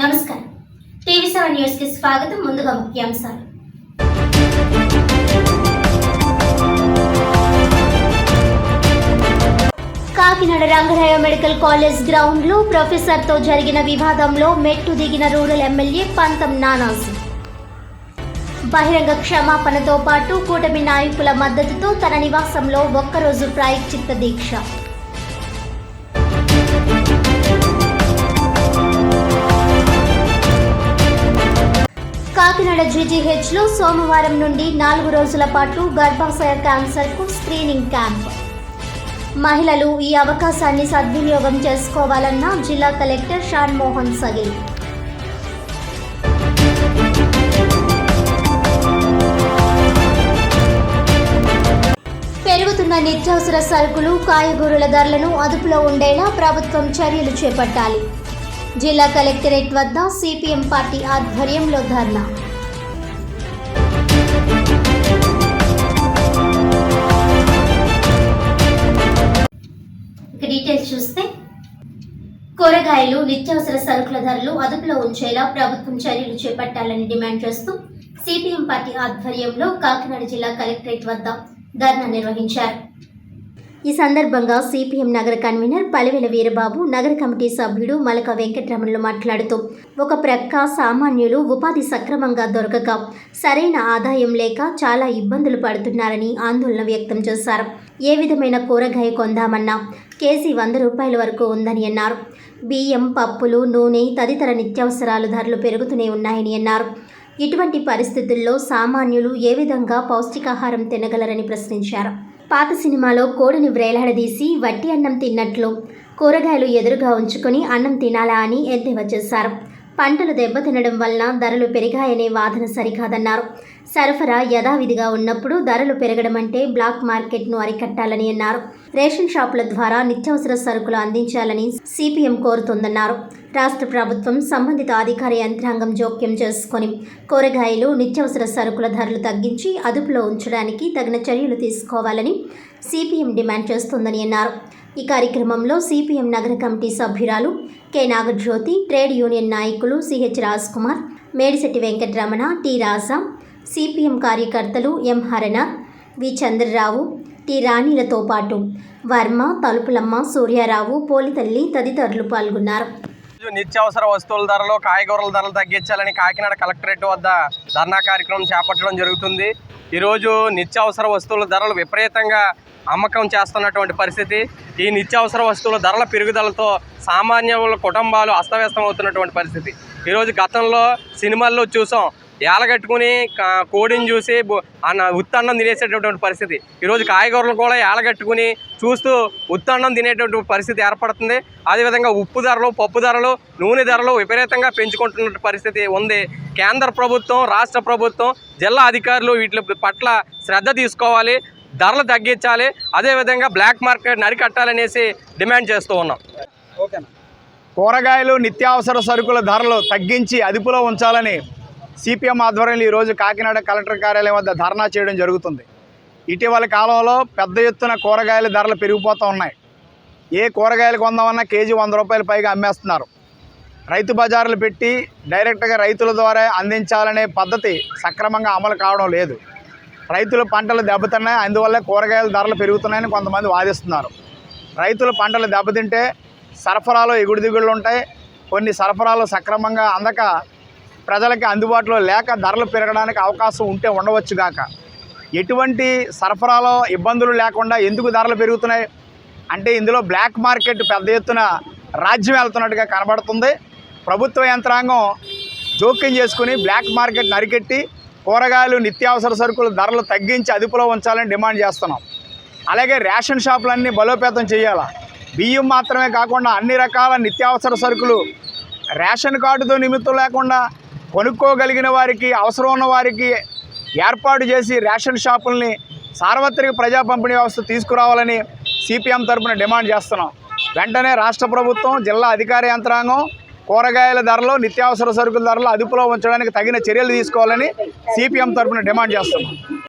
నమస్కారం. TV seven న్యూస్కి స్వాగతం. ముందుగా ముఖ్యాంశాలు. కాకినాడ రంగరాయ మెడికల్ కాలేజ్ గ్రౌండ్లో ప్రొఫెసర్తో జరిగిన వివాదంలో మెట్టు దిగిన రూరల్ ఎమ్మెల్యే పంతం నానాజు. బహిరంగ క్షమాపణతో పాటు కూటమి నాయకుల మద్దతుతో తన నివాసంలో ఒక్కరోజు ప్రాయశ్చిత్త దీక్ష. కాకినాడ జీజీహెచ్లో సోమవారం నుండి నాలుగు రోజుల పాటు గర్భాశయ క్యాన్సర్కు స్క్రీనింగ్ క్యాంప్ మహిళలు ఈ అవకాశాన్ని సద్వినియోగం చేసుకోవాలన్న జిల్లా కలెక్టర్ షాన్ మోహన్ సగిల్. పెరుగుతున్న నిత్యావసర సరుకులు కాయగూరల ధరలను అదుపులో ఉండేలా ప్రభుత్వం చర్యలు చేపట్టాలి. జిల్లా కలెక్టరేట్ వద్ద సిపిఎం పార్టీ ఆధ్వర్యంలో ధర్నా. చూస్తే కూరగాయలు నిత్యావసర సరుకుల ధరలు అదుపులో ఉంచేలా ప్రభుత్వం చర్యలు చేపట్టాలని డిమాండ్ చేస్తూ సిపిఎం పార్టీ ఆధ్వర్యంలో కాకినాడ జిల్లా కలెక్టరేట్ వద్ద ధర్నా నిర్వహించారు. ఈ సందర్భంగా సిపిఎం నగర కన్వీనర్ పలివెల వీరబాబు నగర కమిటీ సభ్యుడు మలక వెంకటరమణులు మాట్లాడుతూ ఒక ప్రక్క సామాన్యులు ఉపాధి సక్రమంగా దొరకక సరైన ఆదాయం లేక చాలా ఇబ్బందులు పడుతున్నారని ఆందోళన వ్యక్తం చేశారు. ఏ విధమైన కూరగాయ కొందామన్నా కేజీ వంద రూపాయల వరకు ఉందని అన్నారు. బియ్యం పప్పులు నూనె తదితర నిత్యావసరాలు ధరలు పెరుగుతూనే ఉన్నాయని అన్నారు. ఇటువంటి పరిస్థితుల్లో సామాన్యులు ఏ విధంగా పౌష్టికాహారం తినగలరని ప్రశ్నించారు. పాత సినిమాలో కోడిని వ్రేలాడదీసి వట్టి అన్నం తిన్నట్లు కూరగాయలు ఎదురుగా ఉంచుకొని అన్నం తినాలా అని ఎద్దేవా చేశారు. పంటలు దెబ్బతినడం వలన ధరలు పెరిగాయనే వాదన సరికాదన్నారు. సరఫరా యథావిధిగా ఉన్నప్పుడు ధరలు పెరగడం అంటే బ్లాక్ మార్కెట్ను అరికట్టాలని అన్నారు. రేషన్ షాపుల ద్వారా నిత్యావసర సరుకులు అందించాలని సిపిఎం కోరుతోందన్నారు. రాష్ట్ర ప్రభుత్వం సంబంధిత అధికార యంత్రాంగం జోక్యం చేసుకొని కూరగాయలు నిత్యావసర సరుకుల ధరలు తగ్గించి అదుపులో ఉంచడానికి తగిన చర్యలు తీసుకోవాలని సిపిఎం డిమాండ్ చేస్తోందని అన్నారు. ఈ కార్యక్రమంలో సిపిఎం నగర కమిటీ సభ్యురాలు కె. నాగజ్యోతి ట్రేడ్ యూనియన్ నాయకులు CH Raj Kumar Medisetti Venkataramana T. Raja CPM కార్యకర్తలు ఎం. హరణ వి. చంద్రరావు టి. రాణిలతో పాటు వర్మ తలుపులమ్మ సూర్యారావు పోలితల్లి తదితరులు పాల్గొన్నారు. నిత్యావసర వస్తువుల ధరలు కాయగూరల ధరలు తగ్గించాలని కాకినాడ కలెక్టరేట్ వద్ద ధర్నా కార్యక్రమం చేపట్టడం జరుగుతుంది. ఈరోజు నిత్యావసర వస్తువుల ధరలు విపరీతంగా అమ్మకం చేస్తున్నటువంటి పరిస్థితి. ఈ నిత్యావసర వస్తువుల ధరల పెరుగుదలతో సామాన్యుల కుటుంబాలు అస్తవ్యస్తం అవుతున్నటువంటి పరిస్థితి. ఈరోజు గతంలో సినిమాల్లో చూసాం ఏలగట్టుకుని కోడిని చూసి అన్న ఉత్తన్నం తినేసేటటువంటి పరిస్థితి. ఈరోజు కాయగూరలు కూడా ఏలగట్టుకుని చూస్తూ ఉత్తన్నం తినేటటువంటి పరిస్థితి ఏర్పడుతుంది. అదేవిధంగా ఉప్పు ధరలు పప్పు ధరలు నూనె ధరలు విపరీతంగా పెంచుకుంటున్న పరిస్థితి ఉంది. కేంద్ర ప్రభుత్వం రాష్ట్ర ప్రభుత్వం జిల్లా అధికారులు వీటి పట్ల శ్రద్ధ తీసుకోవాలి ధరలు తగ్గించాలి అదేవిధంగా బ్లాక్ మార్కెట్ నరికట్టాలనేసి డిమాండ్ చేస్తూ ఉన్నాం. కూరగాయలు నిత్యావసర సరుకుల ధరలు తగ్గించి అదుపులో ఉంచాలని సిపిఎం ఆధ్వర్యంలో ఈరోజు కాకినాడ కలెక్టర్ కార్యాలయం వద్ద ధర్నా చేయడం జరుగుతుంది. ఇటీవల కాలంలో పెద్ద ఎత్తున కూరగాయల ధరలు పెరిగిపోతూ ఉన్నాయి. ఏ కూరగాయలు కొందామన్నా కేజీ వంద రూపాయల పైగా అమ్మేస్తున్నారు. రైతు బజార్లు పెట్టి డైరెక్ట్గా రైతుల ద్వారా అందించాలనే పద్ధతి సక్రమంగా అమలు కావడం లేదు. రైతుల పంటలు దెబ్బతిన్నాయి అందువల్ల కూరగాయల ధరలు పెరుగుతున్నాయని కొంతమంది వాదిస్తున్నారు. రైతుల పంటలు దెబ్బతింటే సరఫరాలో ఎగుడు దిగుళ్ళు ఉంటాయి. కొన్ని సరఫరాలు సక్రమంగా అందక ప్రజలకి అందుబాటులో లేక ధరలు పెరగడానికి అవకాశం ఉంటే ఉండవచ్చు గాక. ఎటువంటి సరఫరాలో ఇబ్బందులు లేకుండా ఎందుకు ధరలు పెరుగుతున్నాయి? అంటే ఇందులో బ్లాక్ మార్కెట్ పెద్ద ఎత్తున రాజ్యం వెళ్తున్నట్టుగా కనబడుతుంది. ప్రభుత్వ యంత్రాంగం జోక్యం చేసుకుని బ్లాక్ మార్కెట్ నరికెట్టి కూరగాయలు నిత్యావసర సరుకుల ధరలు తగ్గించి అదుపులో ఉంచాలని డిమాండ్ చేస్తున్నాం. అలాగే రేషన్ షాపులన్నీ బలోపేతం చేయాలి? బియ్యం మాత్రమే కాకుండా అన్ని రకాల నిత్యావసర సరుకులు రేషన్ కార్డుతో నిమిత్తం లేకుండా కొనుక్కోగలిగిన వారికి అవసరం ఉన్న వారికి ఏర్పాటు చేసి రేషన్ షాపుల్ని సార్వత్రిక ప్రజా పంపిణీ వ్యవస్థ తీసుకురావాలని సిపిఎం తరపున డిమాండ్ చేస్తున్నాం. వెంటనే రాష్ట్ర ప్రభుత్వం జిల్లా అధికార యంత్రాంగం కూరగాయల ధరలు నిత్యావసర సరుకుల ధరలు అదుపులో ఉంచడానికి తగిన చర్యలు తీసుకోవాలని సిపిఎం తరపున డిమాండ్ చేస్తున్నాం.